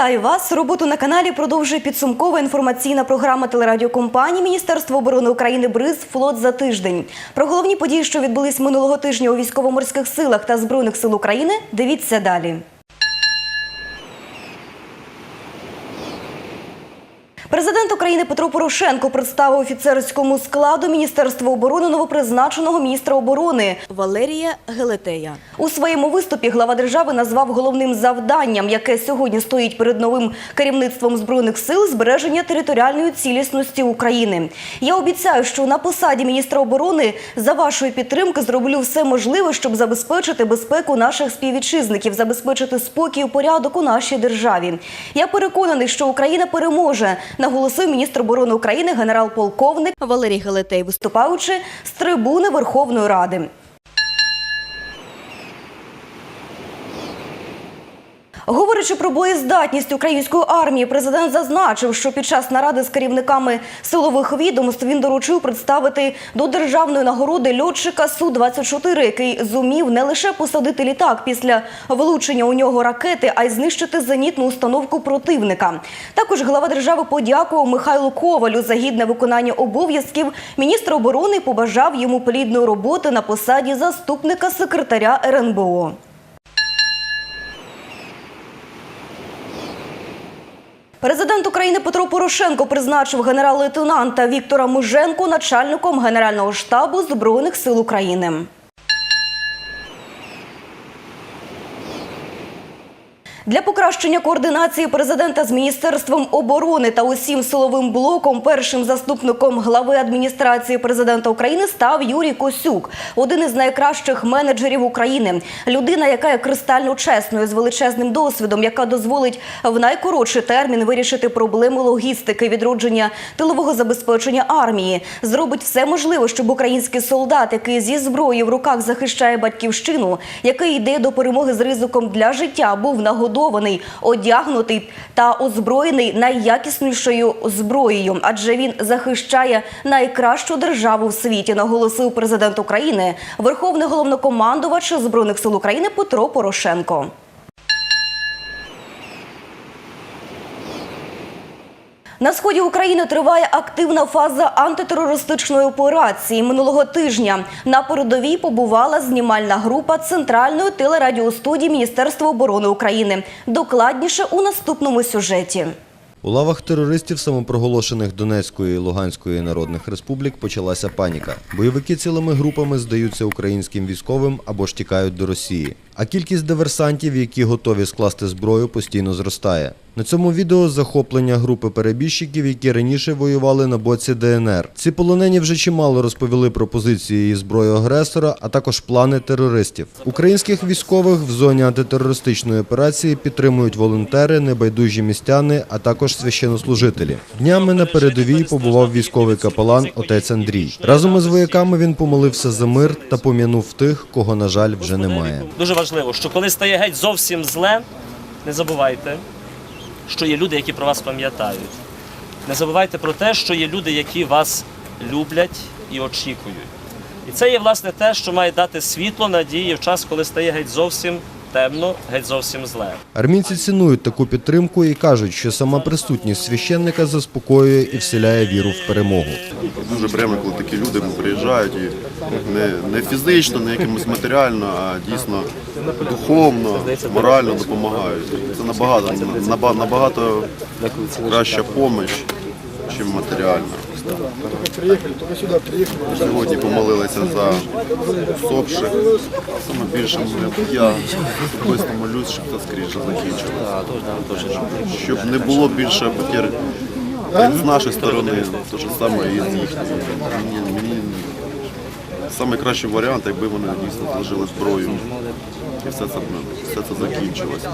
Вітаю вас! Роботу на каналі продовжує підсумкова інформаційна програма телерадіокомпанії Міністерства оборони України БРИЗ Флот за тиждень. Про головні події, що відбулись минулого тижня у військово-морських силах та збройних сил України. Дивіться далі. Президент України Петро Порошенко представив офіцерському складу Міністерства оборони новопризначеного міністра оборони Валерія Гелетея. У своєму виступі глава держави назвав головним завданням, яке сьогодні стоїть перед новим керівництвом збройних сил збереження територіальної цілісності України. Я обіцяю, що на посаді міністра оборони за вашої підтримки зроблю все можливе, щоб забезпечити безпеку наших співвітчизників, забезпечити спокій і порядок у нашій державі. Я переконаний, що Україна переможе, наголосив міністр оборони України генерал-полковник Валерій Гелетей, виступаючи з трибуни Верховної Ради. Говорячи про боєздатність української армії, президент зазначив, що під час наради з керівниками силових відомств він доручив представити до державної нагороди льотчика су 24 який зумів не лише посадити літак після влучення у нього ракети, а й знищити зенітну установку противника. Також глава держави подякував Михайлу Ковалю за гідне виконання обов'язків. Міністр оборони побажав йому плідної роботи на посаді заступника секретаря РНБО. Президент України Петро Порошенко призначив генерал-лейтенанта Віктора Муженко начальником Генерального штабу Збройних сил України. Для покращення координації президента з міністерством оборони та усім силовим блоком першим заступником глави адміністрації президента України став Юрій Косюк, один із найкращих менеджерів України. Людина, яка є кристально чесною з величезним досвідом, яка дозволить в найкоротший термін вирішити проблеми логістики, відродження тилового забезпечення армії, зробить все можливе, щоб український солдат, який зі зброєю в руках захищає батьківщину, який йде до перемоги з ризиком для життя, був нагодований, одягнутий та озброєний найякіснішою зброєю, адже він захищає найкращу державу в світі, наголосив президент України, верховний головнокомандувач збройних сил України Петро Порошенко. На сході України триває активна фаза антитерористичної операції. Минулого тижня на передовій побувала знімальна група Центральної телерадіостудії Міністерства оборони України. Докладніше у наступному сюжеті. У лавах терористів самопроголошених Донецької і Луганської народних республік почалася паніка. Бойовики цілими групами здаються українським військовим або ж тікають до Росії. А кількість диверсантів, які готові скласти зброю, постійно зростає. На цьому відео захоплення групи перебіжчиків, які раніше воювали на боці ДНР. Ці полонені вже чимало розповіли про позиції і зброю агресора, а також плани терористів. Українських військових в зоні антитерористичної операції підтримують волонтери, небайдужі містяни, а також священнослужителі. Днями на передовій побував військовий капелан отець Андрій. Разом із вояками він помолився за мир та пом'янув тих, кого, на жаль, вже немає. Дуже важливо, що коли стає геть зовсім зле, не забувайте, що є люди, які про вас пам'ятають. Не забувайте про те, що є люди, які вас люблять і очікують. І це є власне те, що має дати світло надії в час, коли стає геть зовсім темно, геть зовсім зле. Армійці цінують таку підтримку і кажуть, що сама присутність священника заспокоює і вселяє віру в перемогу. Дуже приємно, коли такі люди приїжджають і не, не фізично, не якимось матеріально, а дійсно духовно, морально допомагають. Це набагато, набагато краща допомога, ніж матеріальна. Сьогодні помолилися за усопших. Саме більше я особисто молюсь, щоб це скоріше закінчилося. Щоб не було більше потір з нашої сторони, те ж саме і з їхньої. Мені, мені найкращий варіант, якби вони дійсно зложили зброю і все це, все це закінчилося.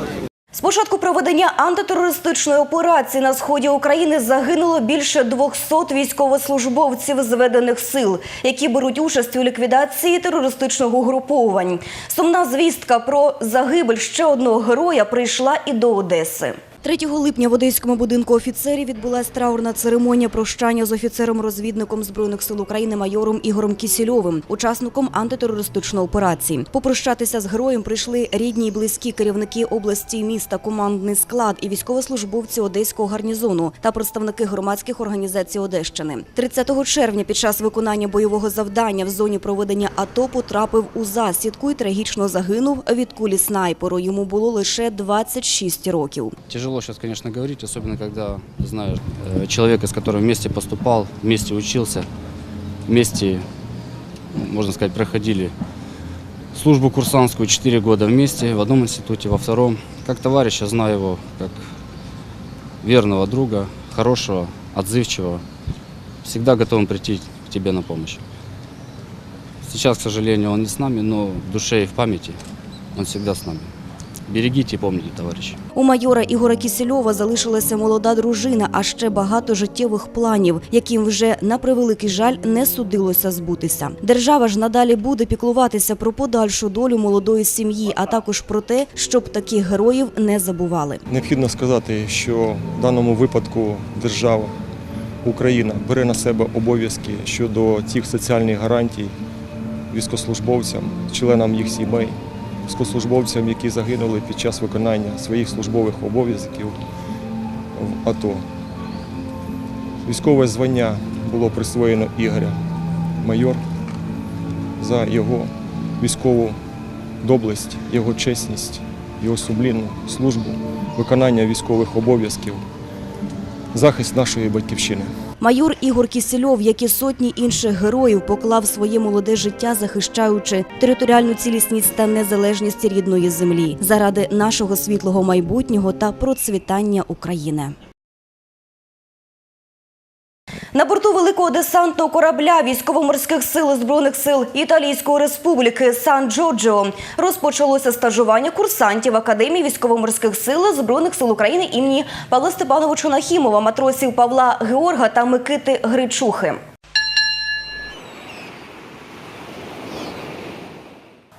З початку проведення антитерористичної операції на сході України загинуло більше 200 військовослужбовців зведених сил, які беруть участь у ліквідації терористичних угруповань. Сумна звістка про загибель ще одного героя прийшла і до Одеси. 3 липня в Одеському будинку офіцерів відбулася траурна церемонія прощання з офіцером-розвідником Збройних сил України майором Ігорем Кісільовим, учасником антитерористичної операції. Попрощатися з героєм прийшли рідні і близькі керівники області, міста, командний склад і військовослужбовці Одеського гарнізону та представники громадських організацій Одещини. 30 червня під час виконання бойового завдання в зоні проведення АТО потрапив у засідку і трагічно загинув від кулі снайперу. Йому було лише 26 років. Тяжело сейчас, конечно, говорить, особенно когда знаешь э, человека, с которым вместе поступал, вместе учился, вместе, можно сказать, проходили службу курсантскую 4 года вместе, в одном институте, во втором. Как товарища знаю его, как верного друга, хорошего, отзывчивого, всегда готовым прийти к тебе на помощь. Сейчас, к сожалению, он не с нами, но в душе и в памяти он всегда с нами. Берегите и помните, товарищи. У майора Ігора Кісельова залишилася молода дружина, а ще багато життєвих планів, яким вже на превеликий жаль не судилося збутися. Держава ж надалі буде піклуватися про подальшу долю молодої сім'ї, а також про те, щоб таких героїв не забували. Необхідно сказати, що в даному випадку держава Україна бере на себе обов'язки щодо цих соціальних гарантій військовослужбовцям, членам їх сімей, військовослужбовцям, які загинули під час виконання своїх службових обов'язків в АТО. Військове звання було присвоєно Ігоря майор за його військову доблесть, його чесність, його сумлінну службу, виконання військових обов'язків, захист нашої батьківщини. Майор Ігор Кісельов, як і сотні інших героїв, поклав своє молоде життя, захищаючи територіальну цілісність та незалежність рідної землі заради нашого світлого майбутнього та процвітання України. На борту великого десантного корабля військово-морських сил Збройних сил Італійської республіки Сан-Джорджіо розпочалося стажування курсантів Академії військово-морських сил Збройних сил України імені Павла Степановича Нахімова, матросів Павла Георга та Микити Гричухи.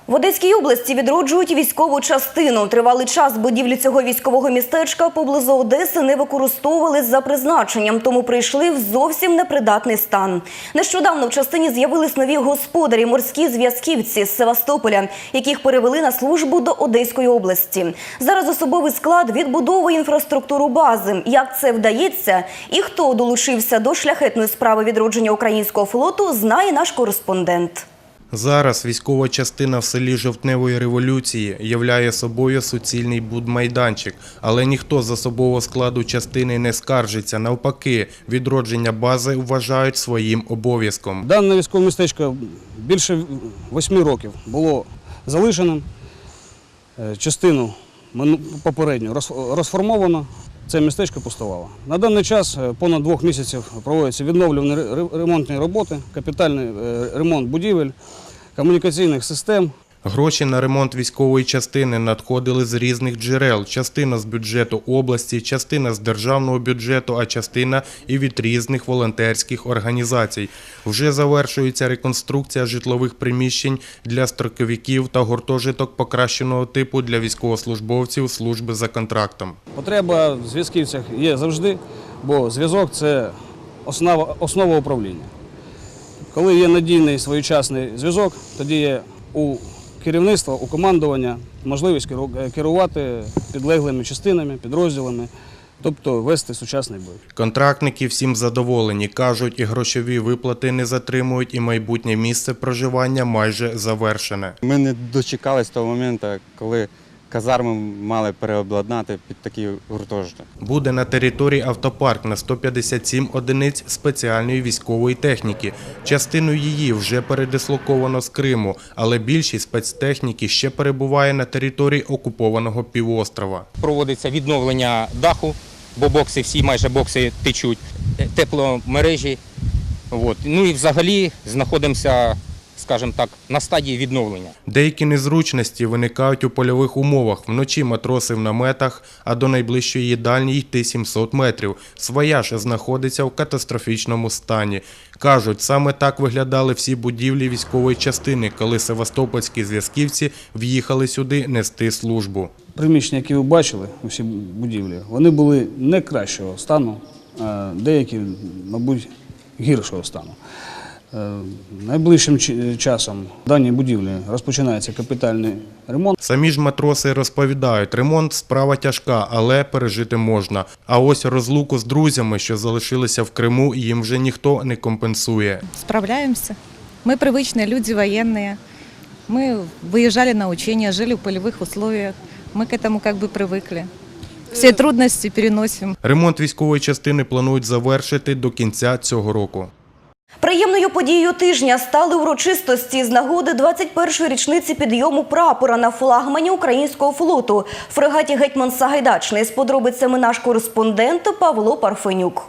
В Одеській області відроджують військову частину. Тривалий час будівлі цього військового містечка поблизу Одеси не використовували за призначенням, тому прийшли в зовсім непридатний стан. Нещодавно в частині з'явились нові господарі, морські зв'язківці з Севастополя, яких перевели на службу до Одеської області. Зараз особовий склад відбудовує інфраструктуру бази. Як це вдається і хто долучився до шляхетної справи відродження українського флоту, знає наш кореспондент. Зараз військова частина в селі Жовтневої революції являє собою суцільний будмайданчик, але ніхто з особового складу частини не скаржиться. Навпаки, відродження бази вважають своїм обов'язком. Дане військове містечко більше восьми років було залишеним. Е, Частину попередньо розформовано. Це містечко пустувало. На даний час е, понад двох місяців проводяться відновлювані ре- ре- ремонтні роботи, капітальний е, ремонт будівель, комунікаційних систем. Гроші на ремонт військової частини надходили з різних джерел: частина з бюджету області, частина з державного бюджету, а частина і від різних волонтерських організацій. Вже завершується реконструкція житлових приміщень для строковиків та гуртожиток покращеного типу для військовослужбовців служби за контрактом. Потреба в зв'язківцях є завжди, бо зв'язок це основа, основа управління. Коли є надійний своєчасний зв'язок, тоді є у керівництва, у командування можливість керу- керувати підлеглими частинами, підрозділами, тобто вести сучасний бой. Контрактники всім задоволені. Кажуть, і грошові виплати не затримують, і майбутнє місце проживання майже завершене. Ми не дочекались того моменту, коли казарми мали переобладнати під такий гуртожиток. Буде на території автопарк на 157 одиниць спеціальної військової техніки. Частину її вже передислоковано з Криму, але більшість спецтехніки ще перебуває на території окупованого півострова. проводиться відновлення даху, бо бокси, всі майже бокси течуть, тепломережі. От. Ну і взагалі знаходимося скажімо так, на стадії відновлення. Деякі незручності виникають у польових умовах. Вночі матроси в наметах, а до найближчої їдальні йти 700 метрів. Своя ж знаходиться в катастрофічному стані. Кажуть, саме так виглядали всі будівлі військової частини, коли севастопольські зв'язківці в'їхали сюди нести службу. Приміщення, які ви бачили, усі будівлі, вони були не кращого стану, а деякі, мабуть, гіршого стану. Е, Найближчим чи- часом в даній будівлі розпочинається капітальний ремонт. Самі ж матроси розповідають, ремонт справа тяжка, але пережити можна. А ось розлуку з друзями, що залишилися в Криму, їм вже ніхто не компенсує. Справляемся. Мы привычные люди военные. Мы выезжали на учения, жили в полевых условиях. Мы к этому как бы привыкли. Все трудности переносим. Ремонт військової частини планують завершити до кінця цього року. Приємною подією тижня стали урочистості з нагоди 21-ї річниці підйому прапора на флагмані українського флоту фрегаті Гетьман Сагайдачний з подробицями наш кореспондент Павло Парфенюк.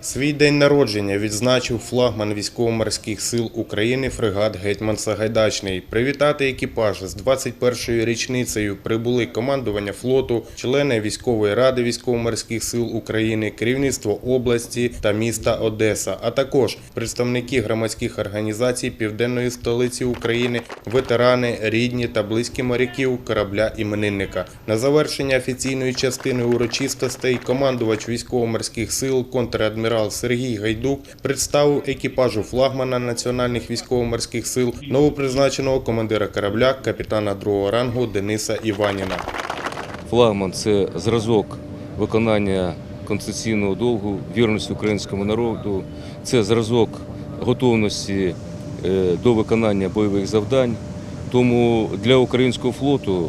Свій день народження відзначив флагман військово-морських сил України фрегат Гетьман Сагайдачний. Привітати екіпаж з 21-ю річницею прибули командування флоту, члени військової ради військово-морських сил України, керівництво області та міста Одеса, а також представники громадських організацій південної столиці України, ветерани, рідні та близькі моряків корабля іменинника. На завершення офіційної частини урочистостей командувач військово-морських сил контрадмірал Сергій Гайдук представив екіпажу флагмана національних військово-морських сил новопризначеного командира корабля капітана другого рангу Дениса Іваніна. Флагман це зразок виконання конституційного долгу, вірності українському народу, це зразок готовності е, до виконання бойових завдань. Тому для українського флоту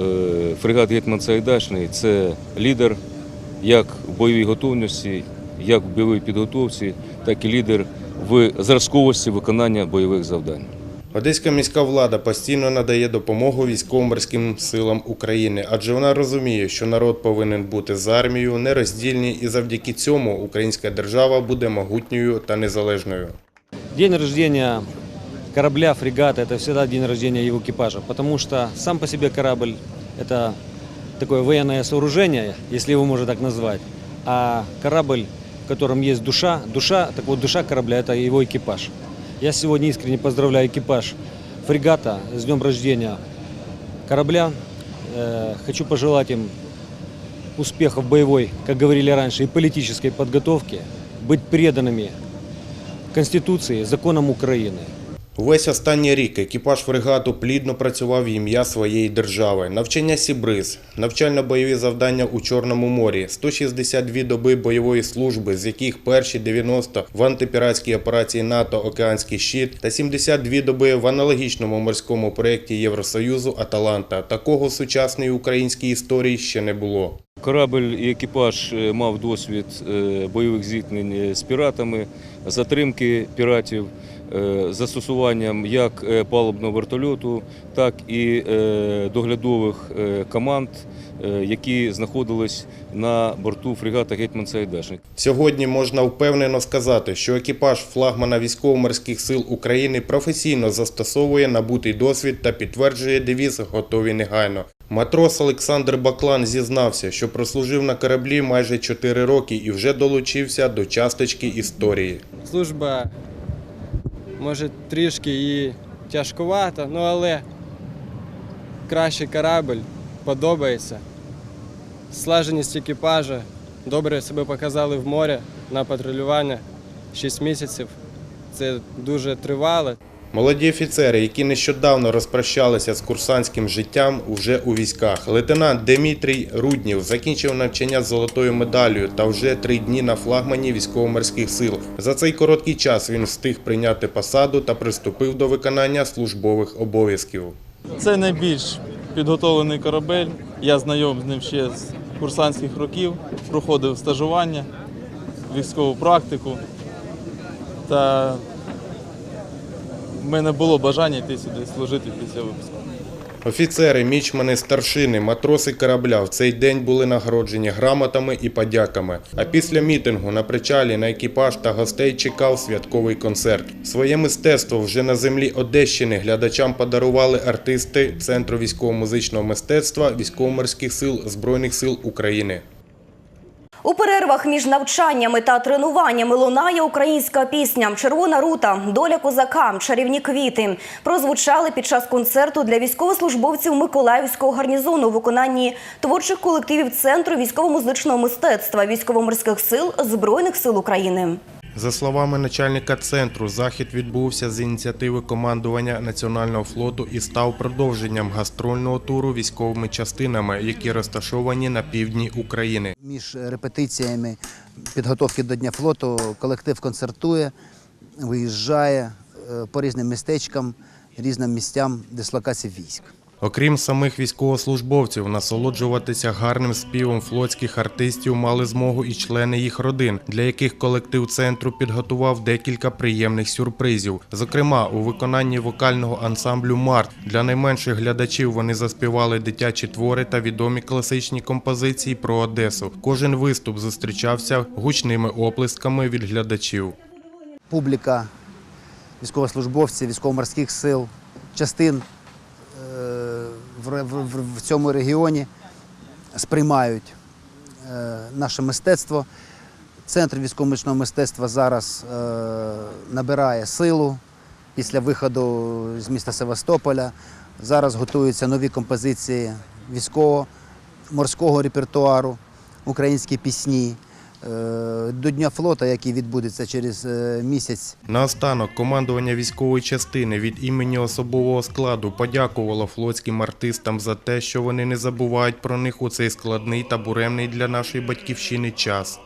е, фрегат Гетьман Сагайдачний – це лідер як в бойовій готовності, як в бойовій підготовці, так і лідер в зразковості виконання бойових завдань. Одеська міська влада постійно надає допомогу військово-морським силам України, адже вона розуміє, що народ повинен бути з армією нероздільні, і завдяки цьому українська держава буде могутньою та незалежною. День рождения корабля, фрегата – это всегда день рождения его экипажа, потому что сам по себе корабль – это такое военное сооружение, если его можно так назвать, а корабль, в котором есть душа, душа, так вот душа корабля – это его экипаж. Я сегодня искренне поздравляю экипаж фрегата с днем рождения корабля. Э, Хочу пожелать им успехов в боевой, как говорили раньше, и политической подготовке, быть преданными Конституції, законам України. Увесь останній рік екіпаж фрегату плідно працював в ім'я своєї держави. Навчання Сібриз, навчально-бойові завдання у Чорному морі, 162 доби бойової служби, з яких перші 90 в антипіратській операції НАТО Океанський щит та 72 доби в аналогічному морському проєкті Євросоюзу Аталанта. Такого в сучасній українській історії ще не було. Корабль і екіпаж е, мав досвід е, бойових зіткнень е, з піратами, затримки піратів, застосуванням як е, палубного вертольоту, так і е, доглядових е, команд, е, які знаходились на борту фрегата Гетьман Сагайдачний. Сьогодні можна впевнено сказати, що екіпаж флагмана військово-морських сил України професійно застосовує набутий досвід та підтверджує девіз «Готові негайно». Матрос Олександр Баклан зізнався, що прослужив на кораблі майже 4 роки і вже долучився до часточки історії. Служба може трішки і тяжкувато, ну але кращий корабль подобається. Слаженість екіпажа, добре себе показали в морі на патрулювання 6 місяців. Це дуже тривало. Молоді офіцери, які нещодавно розпрощалися з курсантським життям, уже у військах. Лейтенант Демітрій Руднів закінчив навчання з золотою медаллю та вже три дні на флагмані військово-морських сил. За цей короткий час він встиг прийняти посаду та приступив до виконання службових обов'язків. Це найбільш підготовлений корабель. Я знайом з ним ще з курсантських років, проходив стажування, військову практику. Та в мене було бажання йти сюди служити після випуску. Офіцери, мічмани, старшини, матроси корабля в цей день були нагороджені грамотами і подяками. А після мітингу на причалі на екіпаж та гостей чекав святковий концерт. Своє мистецтво вже на землі Одещини глядачам подарували артисти Центру військово-музичного мистецтва військово-морських сил Збройних сил України. У перервах між навчаннями та тренуваннями лунає українська пісня Червона рута, доля козака, чарівні квіти. Прозвучали під час концерту для військовослужбовців Миколаївського гарнізону у виконанні творчих колективів Центру військово-музичного мистецтва військово-морських сил Збройних сил України. За словами начальника центру, захід відбувся з ініціативи командування Національного флоту і став продовженням гастрольного туру військовими частинами, які розташовані на півдні України. Між репетиціями підготовки до Дня флоту колектив концертує, виїжджає е, по різним містечкам, різним місцям дислокації військ. Окрім самих військовослужбовців, насолоджуватися гарним співом флотських артистів мали змогу і члени їх родин, для яких колектив центру підготував декілька приємних сюрпризів. Зокрема, у виконанні вокального ансамблю Март для найменших глядачів вони заспівали дитячі твори та відомі класичні композиції про Одесу. Кожен виступ зустрічався гучними оплесками від глядачів. Публіка, військовослужбовці військово-морських сил, частин в, в, в цьому регіоні сприймають е, наше мистецтво. Центр військово-музичного мистецтва зараз е, набирає силу після виходу з міста Севастополя. Зараз готуються нові композиції військово-морського репертуару, українські пісні. Е, До Дня флота, який відбудеться через е, місяць, Наостанок командування військової частини від імені особового складу подякувало флотським артистам за те, що вони не забувають про них у цей складний та буремний для нашої батьківщини час.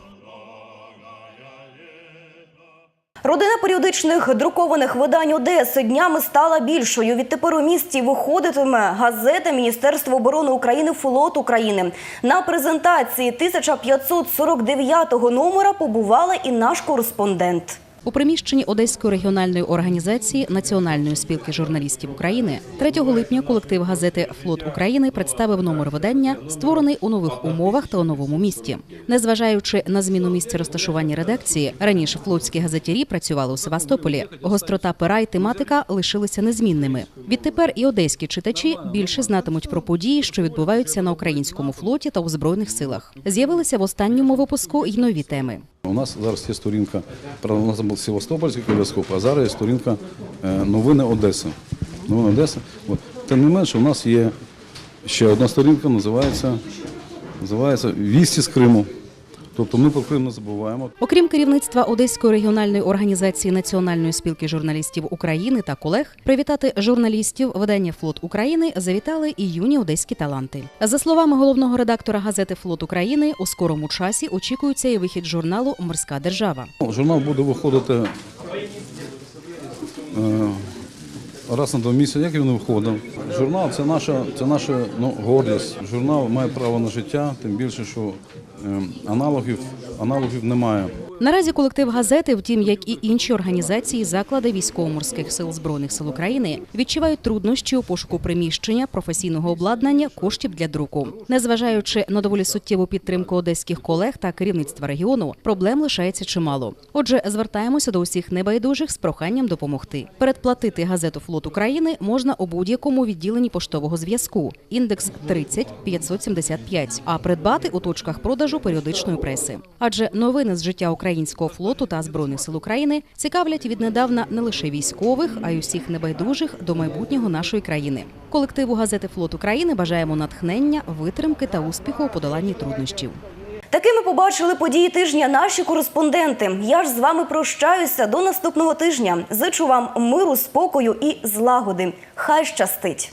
Родина періодичних друкованих видань Одеси днями стала більшою. Відтепер у місті виходитиме газета Міністерства оборони України Флот України. На презентації 1549-го номера побувала і наш кореспондент. У приміщенні Одеської регіональної організації Національної спілки журналістів України 3 липня колектив газети Флот України представив номер видання, створений у нових умовах та у новому місті. Незважаючи на зміну місця розташування редакції, раніше флотські газетярі працювали у Севастополі. Гострота пера і тематика лишилися незмінними. Відтепер і одеські читачі більше знатимуть про події, що відбуваються на українському флоті та у збройних силах. З'явилися в останньому випуску й нові теми. У нас зараз є сторінка, правда, у нас був Севастопольський калейдоскоп, а зараз є сторінка е, новини Одеси. Новини Одеси. От. Тим не менше, у нас є ще одна сторінка, називається, називається Вісті з Криму. Тобто ми про Крим не забуваємо. Окрім керівництва Одеської регіональної організації Національної спілки журналістів України та колег, привітати журналістів видання Флот України завітали і юні одеські таланти. За словами головного редактора газети Флот України, у скорому часі очікується і вихід журналу Морська держава. Журнал буде виходити е, раз на два місяці. Як він виходив? Журнал це наша, це наша ну, гордість. Журнал має право на життя, тим більше, що аналогів, аналогів немає. Наразі колектив газети, втім, як і інші організації, заклади військово-морських сил збройних сил України, відчувають труднощі у пошуку приміщення, професійного обладнання, коштів для друку. Незважаючи на доволі суттєву підтримку одеських колег та керівництва регіону, проблем лишається чимало. Отже, звертаємося до усіх небайдужих з проханням допомогти. Передплатити газету Флот України можна у будь-якому відділенні поштового зв'язку. Індекс 30 575, а придбати у точках продажу періодичної преси. Адже новини з життя українського флоту та збройних сил України цікавлять віднедавна не лише військових, а й усіх небайдужих до майбутнього нашої країни. Колективу газети Флот України бажаємо натхнення, витримки та успіху у подоланні труднощів. Такими побачили події тижня наші кореспонденти. Я ж з вами прощаюся до наступного тижня. Зичу вам миру, спокою і злагоди. Хай щастить!